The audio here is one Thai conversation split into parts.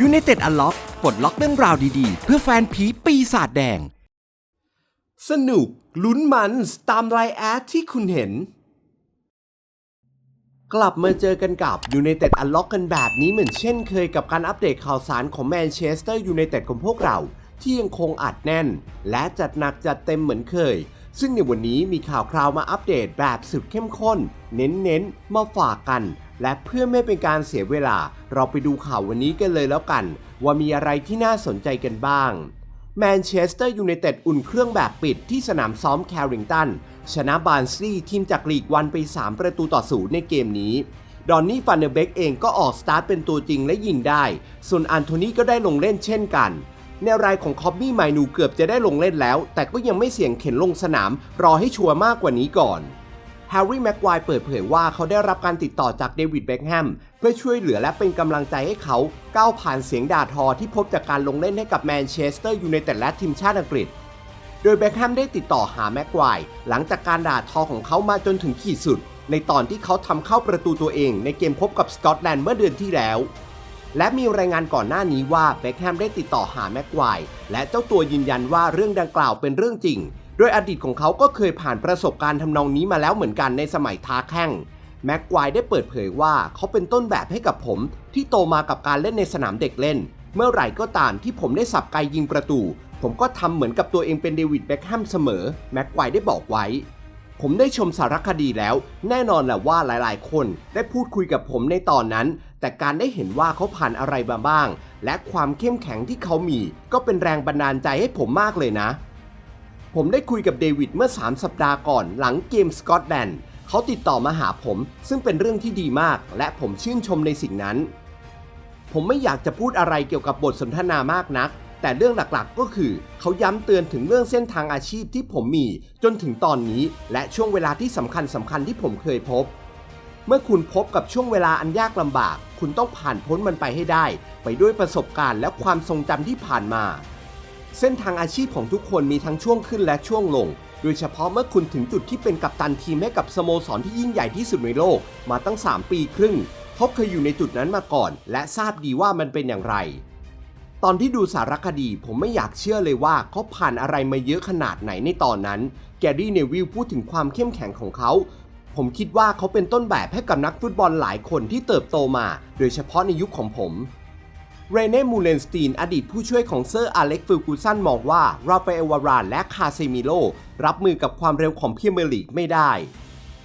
ยู i นเต็ดอันล็อกปลดล็อกเรื่องราวดีๆ เพื่อแฟนผีปีศาจแดง สนุก ลุ้นมันตามไลน์แอดที่คุณเห็น กลับมาเจอกันกับ United Unlock กันแบบนี้เหมือนเช่นเคยกับการอัปเดตข่าวสารของแมนเชสเตอร์ยูไนเต็ดของพวกเราที่ยังคงอัดแน่น และจัดหนักจัดเต็มเหมือนเคย ซึ่งในวันนี้มีข่าวคราวมาอัปเดตแบบสุดเข้มข้น เน้นๆ มาฝากกัน และเพื่อไม่เป็นการเสียเวลา เราไปดูข่าววันนี้กันเลยแล้วกัน ว่ามีอะไรที่น่าสนใจกันบ้างแมนเชสเตอร์ยูไนเต็ดอุ่นเครื่องแบบปิดที่สนามซ้อมแคริงตัน ชนะบาร์นสลีทีมจากลีกวันไป 3 ประตูต่อศูนย์ในเกมนี้ ดอนนี่ฟันเดเบกเองก็ออกสตาร์ทเป็นตัวจริงและยิงได้ ส่วนอันโทนีก็ได้ลงเล่นเช่นกัน แนวรายของคอบบี้ไมนูเกือบจะได้ลงเล่นแล้ว แต่ก็ยังไม่เสี่ยงเข็นลงสนาม รอให้ชัวร์มากกว่านี้ก่อน แฮร์รี่แม็กควายเปิดเผยว่าเขาได้รับการติดต่อจากเดวิดเบ็คแฮมเพื่อช่วยเหลือและเป็นกำลังใจให้เขาก้าวผ่านเสียงด่าทอที่พบจากการลงเล่นให้กับแมนเชสเตอร์ยูไนเต็ดและทีมชาติอังกฤษ โดยเบ็คแฮมได้ติดต่อหาแม็กควายหลังจากการด่าทอของเขามาจนถึงขีดสุด ในตอนที่เขาทำเข้าประตูตัวเองในเกมพบกับสกอตแลนด์เมื่อเดือนที่แล้วและมีรายงานก่อนหน้านี้ว่าเบ็คแฮมได้ติดต่อหาแม็กควายและเจ้าตัวยืนยันว่าเรื่องดังกล่าวเป็นเรื่องจริง โดยอดีตของเขาก็เคยผ่านประสบการณ์ทำนองนี้มาแล้วเหมือนกันในสมัยท้าแข่งแม็กควายได้เปิดเผยว่าเขาเป็นต้นแบบให้กับผม ที่โตมากับการเล่นในสนามเด็กเล่น เมื่อไหร่ก็ตามที่ผมได้สับไกยิงประตู ผมก็ทำเหมือนกับตัวเองเป็นเดวิดเบ็คแฮมเสมอแม็กควายได้บอกไว้ ผมได้ชมสารคดีแล้ว แน่นอนแหละว่าหลายๆ คนได้พูดคุยกับผมในตอนนั้น แต่การได้เห็นว่าเขาผ่านอะไรมาบ้าง และความเข้มแข็งที่เขามี ก็เป็นแรงบันดาลใจให้ผมมากเลยนะ ผมได้คุยกับเดวิดเมื่อ 3 สัปดาห์ก่อนหลังเกมสกอตแลนด์เขาติดต่อมาหาผม ซึ่งเป็นเรื่องที่ดีมาก และผมชื่นชมในสิ่งนั้น ผมไม่อยากจะพูดอะไรเกี่ยวกับบทสนทนามากนัก แต่เรื่องหลักๆก็คือ เขาย้ำเตือนถึงเรื่องเส้นทางอาชีพที่ผมมี จนถึงตอนนี้ และช่วงเวลาที่สำคัญสำคัญที่ผมเคยพบ เมื่อคุณพบกับช่วงเวลาอันยากลำบาก คุณต้องผ่านพ้นมันไปให้ได้ ไปด้วยประสบการณ์และความทรงจำที่ผ่านมา เส้นทางอาชีพของทุกคนมีทั้งช่วงขึ้นและช่วงลง โดยเฉพาะเมื่อคุณถึงจุดที่เป็นกัปตันทีมให้กับสโมสรที่ยิ่งใหญ่ที่สุดในโลก มาตั้ง 3 ปีครึ่งเขาเคยอยู่ในจุดนั้นมาก่อน และทราบดีว่ามันเป็นอย่างไร ตอนที่ดูสารคดีผมไม่อยากเชื่อเลยว่าเขาผ่านอะไรมาเยอะขนาดไหนในตอนนั้น แกรี่เนวิลพูดถึงความเข้มแข็งของเขาผมคิดว่าเขาเป็นต้นแบบให้กับนักฟุตบอลหลายคนที่เติบโตมา โดยเฉพาะในยุคของผม เรเน่มูเลนสตีนอดีตผู้ช่วยของเซอร์อเล็กฟิลกูสันมองว่าราฟาเอลวารานและคาเซมิโลรับมือกับความเร็วของพีเมียร์ลีกไม่ได้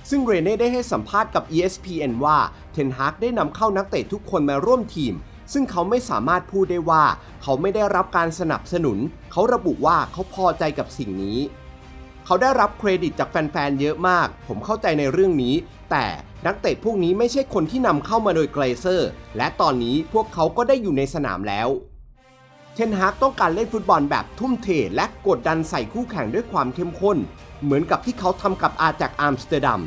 ซึ่งเรเน่ได้ให้สัมภาษณ์กับ ESPN ว่าเทนฮากได้นำเข้านักเตะทุกคนมาร่วมทีม ซึ่งเขาไม่สามารถพูดได้ว่า เขาไม่ได้รับการสนับสนุน เขาระบุว่าเขาพอใจกับสิ่งนี้ เขาได้รับเครดิตจากแฟนๆ เยอะมาก ผมเข้าใจในเรื่องนี้ แต่นักเตะพวกนี้ไม่ใช่คนที่นำเข้ามาโดยเกรเซอร์ และตอนนี้พวกเขาก็ได้อยู่ในสนามแล้ว เทนฮากต้องการเล่นฟุตบอลแบบทุ่มเทและกดดันใส่คู่แข่งด้วยความเข้มข้น เหมือนกับที่เขาทำกับอาจากอัมสเตอร์ดัม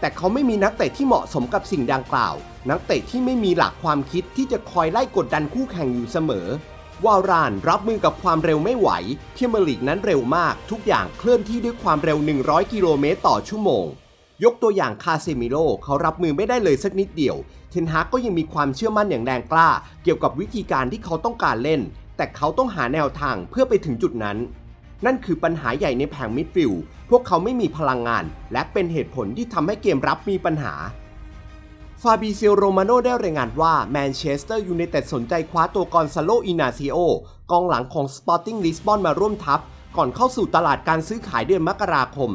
แต่เขาไม่มีนักเตะที่เหมาะสมกับสิ่งดังกล่าว นักเตะที่ไม่มีหลักความคิดที่จะคอยไล่กดดันคู่แข่งอยู่เสมอ วารานรับมือกับความเร็วไม่ไหวเมียร์ลีกนั้นเร็วมาก ทุกอย่างเคลื่อนที่ด้วยความเร็ว 100 กิโลเมตรต่อชั่วโมง ยกตัวอย่างคาเซมิโลเขารับมือไม่ได้เลยสักนิดเดียว เทนฮากก็ยังมีความเชื่อมั่นอย่างแรงกล้า เกี่ยวกับวิธีการที่เขาต้องการเล่น แต่เขาต้องหาแนวทางเพื่อไปถึงจุดนั้น นั่นคือปัญหาใหญ่ในแผงมิดฟิลด์พวกเขาไม่มีพลังงาน และเป็นเหตุผลที่ทำให้เกมรับมีปัญหาาบิเซียโรมาโนได้รายงานว่าแมนเชสเตอร์ยูไนเต็ดสนใจคว้าตัวกอนซาโลอินาซิโอกองหลังของสปอร์ติ้งลิสบอนมาร่วมทัพ ก่อนเข้าสู่ตลาดการซื้อขายเดือนมกราคม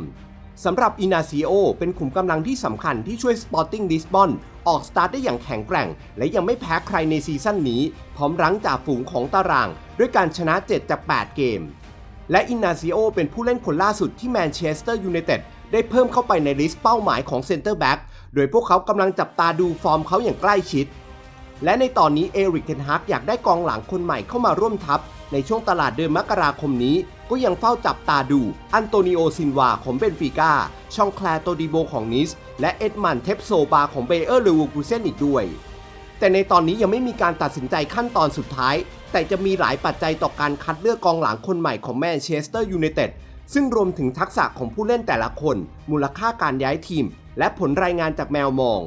สำหรับอินาซิโอเป็นขุมกำลังที่สำคัญที่ช่วยสปอร์ติ้งลิสบอนออกสตาร์ทได้อย่างแข็งแกร่ง และยังไม่แพ้ใครในซีซั่นนี้ พร้อมรั้งจ่าฝูงของตาราง ด้วยการชนะ 7 จาก 8 เกม และอินาซิโอเป็นผู้เล่นคนล่าสุดที่แมนเชสเตอร์ยูไนเต็ดได้เพิ่มเข้าไปในลิสต์เป้าหมายของเซนเตอร์แบ็ก โดยพวกเขากำลังจับตาดูฟอร์มเขาอย่างใกล้ชิด และในตอนนี้เอริกเทนฮากอยากได้กองหลังคนใหม่เข้ามาร่วมทัพ ในช่วงตลาดเดือนมกราคมนี้ ก็ยังเฝ้าจับตาดูอันโตนิโอซินวาของเบนฟิก้าชองแคลโตดิโบของนิส และเอ็ดมันเทปโซบาของเบเออร์ลูวูกูเซนอีกด้วย แต่ในตอนนี้ยังไม่มีการตัดสินใจขั้นตอนสุดท้าย แต่จะมีหลายปัจจัยต่อการคัดเลือกกองหลังคนใหม่ของแมนเชสเตอร์ยูไนเต็ดซึ่งรวมถึงทักษะของผู้เล่นแต่ละคน มูลค่าการย้ายทีม และผลรายงานจากแมวมอง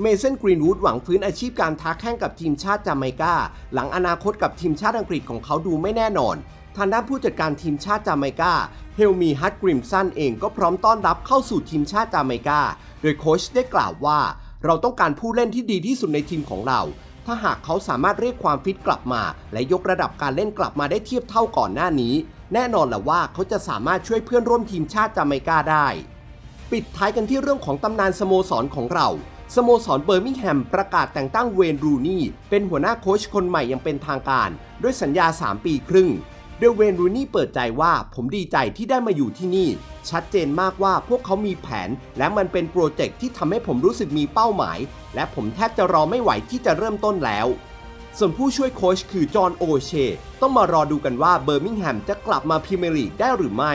เมสันกรีนวูดหวังฟื้นอาชีพการท้าแข่งกับทีมชาติจาเมกา หลังอนาคตกับทีมชาติอังกฤษของเขาดูไม่แน่นอน ทางด้านผู้จัดการทีมชาติจาเมกา เฮลมีฮัตกริมสันเองก็พร้อมต้อนรับเข้าสู่ทีมชาติจาเมกา โดยโค้ชได้กล่าวว่า เราต้องการผู้เล่นที่ดีที่สุดในทีมของเรา ถ้าหากเขาสามารถเรียกความฟิตกลับมา และยกระดับการเล่นกลับมาได้เทียบเท่าก่อนหน้านี้ แน่นอนแหละว่าเขาจะสามารถช่วยเพื่อนร่วมทีมชาติจาเมกาได้ ปิดท้ายกันที่เรื่องของตำนานสโมสรของเราสโมสรเบอร์มิงแฮมประกาศแต่งตั้งเวนรูนี่เป็นหัวหน้าโค้ชคนใหม่อย่างเป็นทางการ ด้วยสัญญา 3 ปีครึ่งโดยเวนรูนี่เปิดใจว่าผมดีใจที่ได้มาอยู่ที่นี่ ชัดเจนมากว่าพวกเขามีแผน และมันเป็นโปรเจกต์ที่ทำให้ผมรู้สึกมีเป้าหมาย และผมแทบจะรอไม่ไหวที่จะเริ่มต้นแล้ว ส่วนผู้ช่วยโค้ชคือจอห์นโอเชต้องมารอดูกันว่าเบอร์มิงแฮมจะกลับมาพรีเมียร์ลีกได้หรือไม่